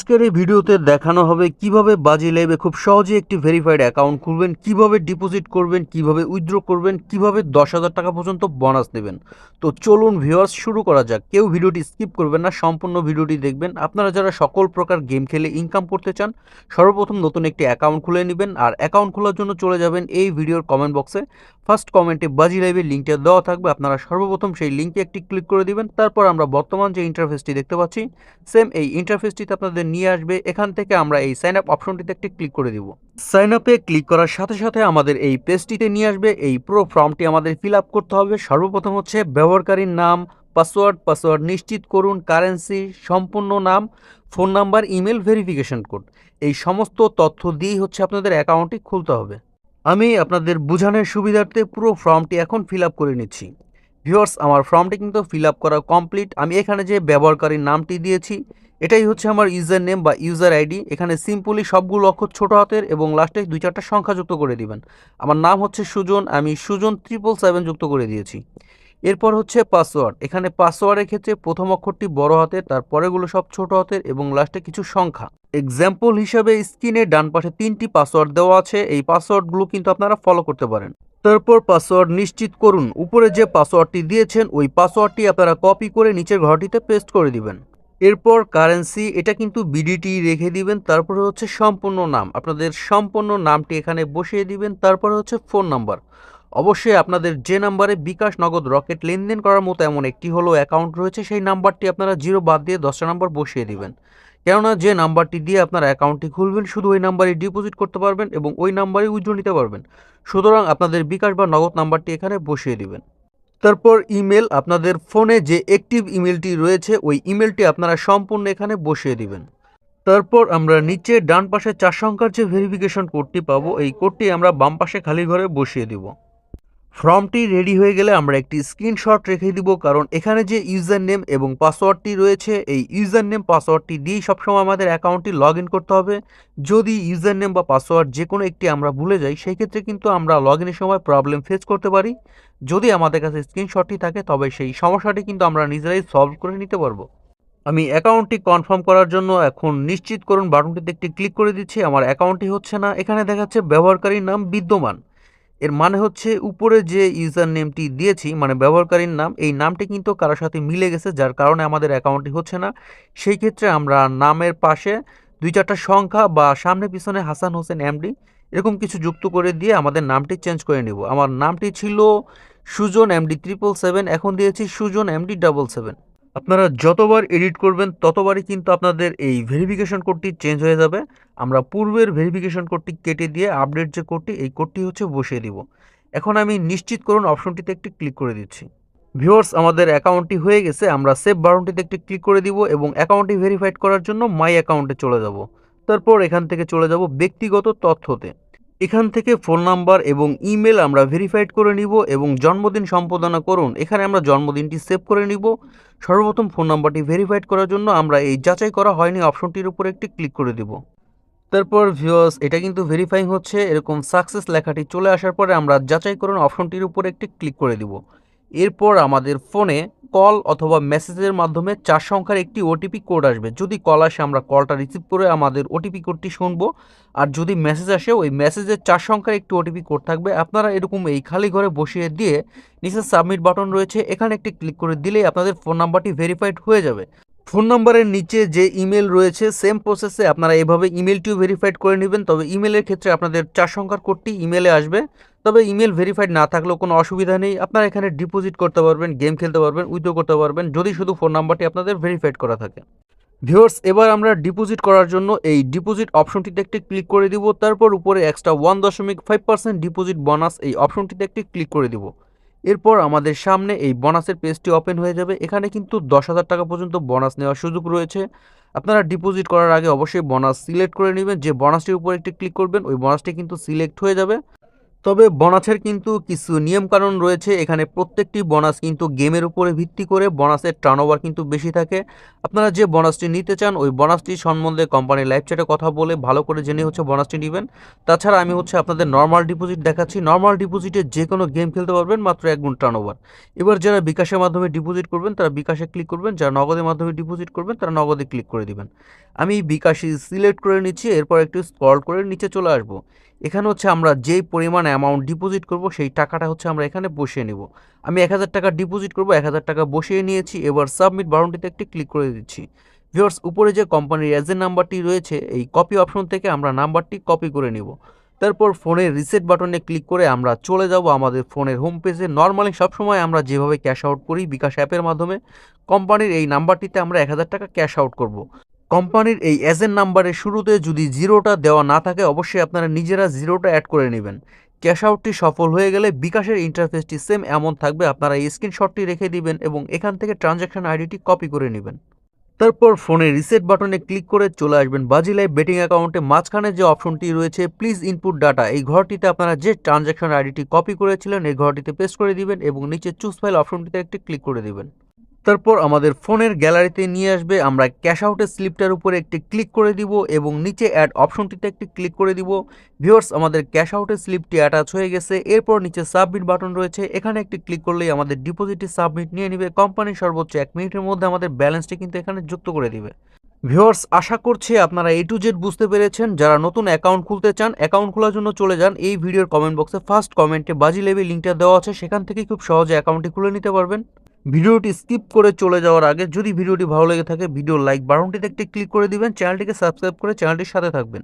আজকের এই ভিডিওতে দেখানো হবে কীভাবে বাজি লাইভে খুব সহজে একটি ভেরিফাইড অ্যাকাউন্ট খুলবেন, কীভাবে ডিপোজিট করবেন, কীভাবে উইথড্র করবেন, কীভাবে দশ হাজার টাকা পর্যন্ত বোনাস নেবেন। তো চলুন ভিউয়ার্স শুরু করা যাক। কেউ ভিডিওটি স্কিপ করবেন না, সম্পূর্ণ ভিডিওটি দেখবেন। আপনারা যারা সকল প্রকার গেম খেলে ইনকাম করতে চান, সর্বপ্রথম নতুন একটি অ্যাকাউন্ট খুলে নেবেন আর অ্যাকাউন্ট খোলার জন্য চলে যাবেন এই ভিডিওর কমেন্ট বক্সে ফার্স্ট কমেন্টে বাজি লাইভের লিঙ্কটা দেওয়া থাকবে, আপনারা সর্বপ্রথম সেই লিঙ্কে একটি ক্লিক করে দিবেন, তারপর আমরা বর্তমান যে ইন্টারফেসটি দেখতে পাচ্ছি সেম এই ইন্টারফেসটিতে আপনাদের নিয়ে আসবে, এখান থেকে আমরা এই সাইন আপ অপশনটিতে একটি ক্লিক করে দিব। সাইন আপে ক্লিক করার সাথে সাথে আমাদের এই পেজটিতে নিয়ে আসবে, এই পুরো ফর্মটি আমাদের ফিল আপ করতে হবে, সর্বপ্রথম হচ্ছে ব্যবহারকারীর নাম পাসওয়ার্ড পাসওয়ার্ড নিশ্চিত করুন কারেন্সি সম্পূর্ণ নাম phone number email verification code এই সমস্ত তথ্য দিয়েই হচ্ছে আপনাদের অ্যাকাউন্টটি খুলতে হবে। আমি আপনাদের বোঝানোর সুবিধার্থে পুরো ফর্মটি এখন ফিল করে নিচ্ছি। ভিউয়ার্স, আমার ফর্মটি কিন্তু ফিল করা কমপ্লিট। আমি এখানে যে ব্যবহারকারীর নামটি দিয়েছি, এটাই হচ্ছে আমার ইউজার নেম বা ইউজার আইডি। এখানে সিম্পলি সবগুলো অক্ষর ছোট হাতের এবং লাস্টে দুই চারটা সংখ্যা যুক্ত করে দিবেন। আমার নাম হচ্ছে সুজন, আমি সুজন ট্রিপল সেভেন যুক্ত করে দিয়েছি। এরপর হচ্ছে পাসওয়ার্ড। এখানে পাসওয়ার্ডের ক্ষেত্রে প্রথম অক্ষরটি বড় হাতের তারপরেগুলো সব ছোট হাতের এবং লাস্টে কিছু সংখ্যা। এক্সাম্পল হিসাবে স্ক্রিনে ডান পাশে তিনটি পাসওয়ার্ড দেওয়া আছে। এই পাসওয়ার্ডগুলো কিন্তু আপনারা ফলো করতে পারেন। তারপর পাসওয়ার্ড নিশ্চিত করুন। উপরে যে পাসওয়ার্ডটি দিয়েছেন, ওই পাসওয়ার্ডটি আপনারা কপি করে নিচের ঘরটিতে পেস্ট করে দিবেন। এরপর কারেন্সি এটা কিন্তু বিডিটি রেখে দিবেন। তারপরে হচ্ছে সম্পূর্ণ নাম। আপনাদের সম্পূর্ণ নামটি এখানে বসিয়ে দিবেন। তারপরে হচ্ছে ফোন নাম্বার অবশ্যই আপনাদের যে নাম্বারে বিকাশ নগদ রকেট লেনদেন করার মতো এমন একটি হলো অ্যাকাউন্ট রয়েছে, সেই নাম্বারটি আপনারা জিরো বাদ দিয়ে দশটা নাম্বার বসিয়ে দিবেন। কেননা যে নাম্বারটি দিয়ে আপনার অ্যাকাউন্টটি খুলবেন, শুধু ওই নাম্বারে ডিপোজিট করতে পারবেন এবং ওই নাম্বারে উইথড্র নিতে পারবেন। সুতরাং আপনাদের বিকাশ বা নগদ নাম্বারটি এখানে বসিয়ে দিবেন। তারপর ইমেল আপনাদের ফোনে যে অ্যাক্টিভ ইমেলটি রয়েছে, ওই ইমেলটি আপনারা সম্পূর্ণ এখানে বসিয়ে দিবেন। তারপর আমরা নিচে ডান পাশে চার সংখ্যার যে ভেরিফিকেশন কোডটি পাবো, এই কোডটি আমরা বাম পাশে খালি ঘরে বসিয়ে দিব। ফর্মটি রেডি হয়ে গেলে আমরা একটি স্ক্রিনশট রেখে দিব, কারণ এখানে যে ইউজার নেম এবং পাসওয়ার্ডটি রয়েছে, এই ইউজার নেম পাসওয়ার্ডটি দিয়েই সবসময় আমাদের অ্যাকাউন্টটি লগ করতে হবে। যদি ইউজার নেম বা পাসওয়ার্ড যে কোনো একটি আমরা ভুলে যাই, সেই ক্ষেত্রে কিন্তু আমরা লগ সময় প্রবলেম ফেস করতে পারি। যদি আমাদের কাছে স্ক্রিনশটটি থাকে, তবে সেই সমস্যাটি কিন্তু আমরা নিজেরাই সলভ করে নিতে পারব। আমি অ্যাকাউন্টটি কনফার্ম করার জন্য এখন নিশ্চিত করুন, বাটনটিতে একটি ক্লিক করে দিচ্ছি, আমার অ্যাকাউন্টটি হচ্ছে না। এখানে দেখাচ্ছে ব্যবহারকারীর নাম বিদ্যমান। এর মানে হচ্ছে উপরে যে ইউজার নেমটি দিয়েছি মানে ব্যবহারকারীর নাম, এই নামটি কিন্তু কারোর সাথে মিলে গেছে, যার কারণে আমাদের অ্যাকাউন্টটি হচ্ছে না। সেই ক্ষেত্রে আমরা নামের পাশে দুই চারটা সংখ্যা বা সামনে পিছনে হাসান হোসেন এমডি, এরকম কিছু যুক্ত করে দিয়ে আমাদের নামটি চেঞ্জ করে নেব। আমার নামটি ছিল সুজন এমডি ট্রিপল সেভেন এখন দিয়েছি সুজন এমডি ডাবল সেভেন আপনারা যতবার এডিট করবেন, ততবারই কিন্তু আপনাদের এই ভেরিফিকেশন কোডটি চেঞ্জ হয়ে যাবে। আমরা পূর্বের ভেরিফিকেশন কোডটি কেটে দিয়ে আপডেট যে কোডটি এই কোডটি হচ্ছে বসিয়ে দিব। এখন আমি নিশ্চিত করুন অপশনটিতে একটি ক্লিক করে দিচ্ছি। ভিউয়ার্স আমাদের অ্যাকাউন্টটি হয়ে গেছে, আমরা সেভ বাটনটিতে একটি ক্লিক করে দিব এবং অ্যাকাউন্টটি ভেরিফাইড করার জন্য মাই অ্যাকাউন্টে চলে যাব। তারপর এখান থেকে চলে যাব ব্যক্তিগত তথ্যতে। এখান থেকে ফোন নাম্বার এবং ইমেল আমরা ভেরিফাইড করে নিব এবং জন্মদিন সম্পাদনা করুন। এখানে আমরা জন্মদিনটি সেভ করে নিব। সর্বপ্রথম ফোন নাম্বারটি ভেরিফাইড করার জন্য আমরা এই যাচাই করা হয়নি অপশনটির উপর একটি ক্লিক করে দিব। তারপর ভিউয়ার্স, এটা কিন্তু ভেরিফাইং হচ্ছে। এরকম সাকসেস লেখাটি চলে আসার পরে আমরা যাচাই করুন অপশনটির উপর একটি ক্লিক করে দিব। এরপর আমাদের ফোনে কল অথবা মেসেজের মাধ্যমে চার সংখ্যার একটি ওটিপি কোড আসবে। যদি কল আসে, আমরা কলটা রিসিভ করে আমাদের ওটিপি কোডটি শুনব। আর যদি মেসেজ আসে, ওই মেসেজের চার সংখ্যার একটি ওটিপি কোড থাকবে। আপনারা এরকম এই খালি ঘরে বসিয়ে দিয়ে নিচে সাবমিট বাটন রয়েছে। এখানে একটি ক্লিক করে দিলেই আপনাদের ফোন নাম্বারটি ভেরিফাইড হয়ে যাবে। ফোন নাম্বারের নিচে যে ইমেল রয়েছে সেম প্রসেসে আপনারা এভাবে ইমেলটিও ভেরিফাইড করে নেবেন। তবে ইমেলের ক্ষেত্রে আপনাদের চার সংখ্যার কোডটি ইমেলে আসবে। তবে ইমেল ভেরিফাইড না থাকলেও কোনো অসুবিধা নেই। আপনারা এখানে ডিপোজিট করতে পারবেন, গেম খেলতে পারবেন, উইথড্র করতে পারবেন, যদি শুধু ফোন নাম্বারটি আপনাদের ভেরিফাইড করা থাকে। ভিউয়ার্স, এবার আমরা ডিপোজিট করার জন্য এই ডিপোজিট অপশনটিতে একটি ক্লিক করে দিব। তারপর উপরে এক্সট্রা ওয়ান দশমিক ফাইভ পার্সেন্ট ডিপোজিট বোনাস এই অপশনটিতে একটি ক্লিক করে দিব। এরপর আমাদের সামনে এই বোনাসের পেজটি ওপেন হয়ে যাবে। এখানে কিন্তু দশ হাজার টাকা পর্যন্ত বোনাস নেওয়ার সুযোগ রয়েছে। আপনারা ডিপোজিট করার আগে অবশ্যই বোনাস সিলেক্ট করে নেবেন। যে বোনাসটির উপর একটি ক্লিক করবেন, ওই বোনাসটি কিন্তু সিলেক্ট হয়ে যাবে। তবে বোনাসের কিন্তু কিছু নিয়মকানুন রয়েছে। এখানে প্রত্যেকটি বোনাস কিন্তু গেমের উপরে ভিত্তি করে বোনাসের টার্নওভার কিন্তু বেশি থাকে। আপনারা যে বোনাসটি নিতে চান, ওই বোনাসটি সম্বন্ধে কোম্পানির লাইভ চ্যাটে কথা বলে ভালো করে জেনে হচ্ছে বোনাসটি নেবেন। তাছাড়া আমি হচ্ছে আপনাদের নর্মাল ডিপোজিট দেখাচ্ছি। নর্মাল ডিপোজিটে যে কোনো গেম খেলতে পারবেন, মাত্র এক গুণ টার্নওভার এবার যারা বিকাশের মাধ্যমে ডিপোজিট করবেন, তারা বিকাশে ক্লিক করবেন। যারা নগদের মাধ্যমে ডিপোজিট করবেন, তারা নগদে ক্লিক করে দিবেন। আমি বিকাশি সিলেক্ট করে নিচ্ছি, এরপর একটু স্ক্রল করে নিচে চলে আসব। এখানে হচ্ছে আমরা যেই পরিমাণ অ্যামাউন্ট ডিপোজিট করব, সেই টাকাটা হচ্ছে আমরা এখানে বসিয়ে নিব। আমি এক হাজার টাকা ডিপোজিট করব, এক হাজার টাকা বসিয়ে নিয়েছি, এবার সাবমিট বাটনটিতে একটি ক্লিক করে দিচ্ছি। ভিউয়ার্স উপরে যে কোম্পানির এজেন্ট নাম্বারটি রয়েছে, এই কপি অপশন থেকে আমরা নাম্বারটি কপি করে নিব। তারপর ফোনের রিসেট বাটনে ক্লিক করে আমরা চলে যাব আমাদের ফোনের হোম পেজে নর্মালি সবসময় আমরা যেভাবে ক্যাশ আউট করি বিকাশ অ্যাপের মাধ্যমে কোম্পানির এই নাম্বারটিতে আমরা এক হাজার টাকা ক্যাশ আউট করব। কোম্পানির এই এজেন্ট নাম্বারের শুরুতে যদি জিরোটা দেওয়া না থাকে, অবশ্যই আপনারা নিজেরা জিরোটা অ্যাড করে নেবেন। ক্যাশ আউটটি সফল হয়ে গেলে বিকাশের ইন্টারফেসটি সেম এমন থাকবে, আপনারা এই স্ক্রিনশটটি রেখে দিবেন এবং এখান থেকে ট্রানজ্যাকশন আইডিটি কপি করে নেবেন। তারপর ফোনে রিসেট বাটনে ক্লিক করে চলে আসবেন বাজি লাইভ বেটিং অ্যাকাউন্টে মাঝখানে যে অপশনটি রয়েছে প্লিজ ইনপুট ডাটা এই ঘরটিতে আপনারা যে ট্রানজ্যাকশন আইডিটি কপি করেছিলেন, এই ঘরটিতে পেস্ট করে দিবেন এবং নিচে চুজ ফাইল অপশনটিতে একটি ক্লিক করে দিবেন। তারপর আমাদের ফোনের গ্যালারিতে নিয়ে আসবে, আমরা ক্যাশ আউটের স্লিপটার উপরে একটি ক্লিক করে দিব এবং নিচে অ্যাড অপশনটিতে একটি ক্লিক করে দিব। ভিউয়ার্স আমাদের ক্যাশ আউটের স্লিপটি অ্যাটাচ হয়ে গেছে। এরপর নিচে সাবমিট বাটন রয়েছে। এখানে একটি ক্লিক করলেই আমাদের ডিপোজিটটি সাবমিট নিয়ে নেবে। কোম্পানি সর্বোচ্চ এক মিনিটের মধ্যে আমাদের ব্যালেন্সটি কিন্তু এখানে যুক্ত করে দিবে। ভিউয়ার্স আশা করছি আপনারা এ টু জেড বুঝতে পেরেছেন। যারা নতুন অ্যাকাউন্ট খুলতে চান অ্যাকাউন্ট খোলার জন্য চলে যান। এই ভিডিওর কমেন্ট বক্সে ফার্স্ট কমেন্টে বাজি লেভেল লিঙ্কটা দেওয়া আছে। সেখান থেকে খুব সহজে অ্যাকাউন্টটি খুলে নিতে পারবেন। ভিডিওটি স্কিপ করে চলে যাওয়ার আগে যদি ভিডিওটি ভালো লেগে থাকে, ভিডিও লাইক বাটনটিতে একটি ক্লিক করে দিবেন, চ্যানেলটিকে সাবস্ক্রাইব করে চ্যানেলটির সাথে থাকবেন।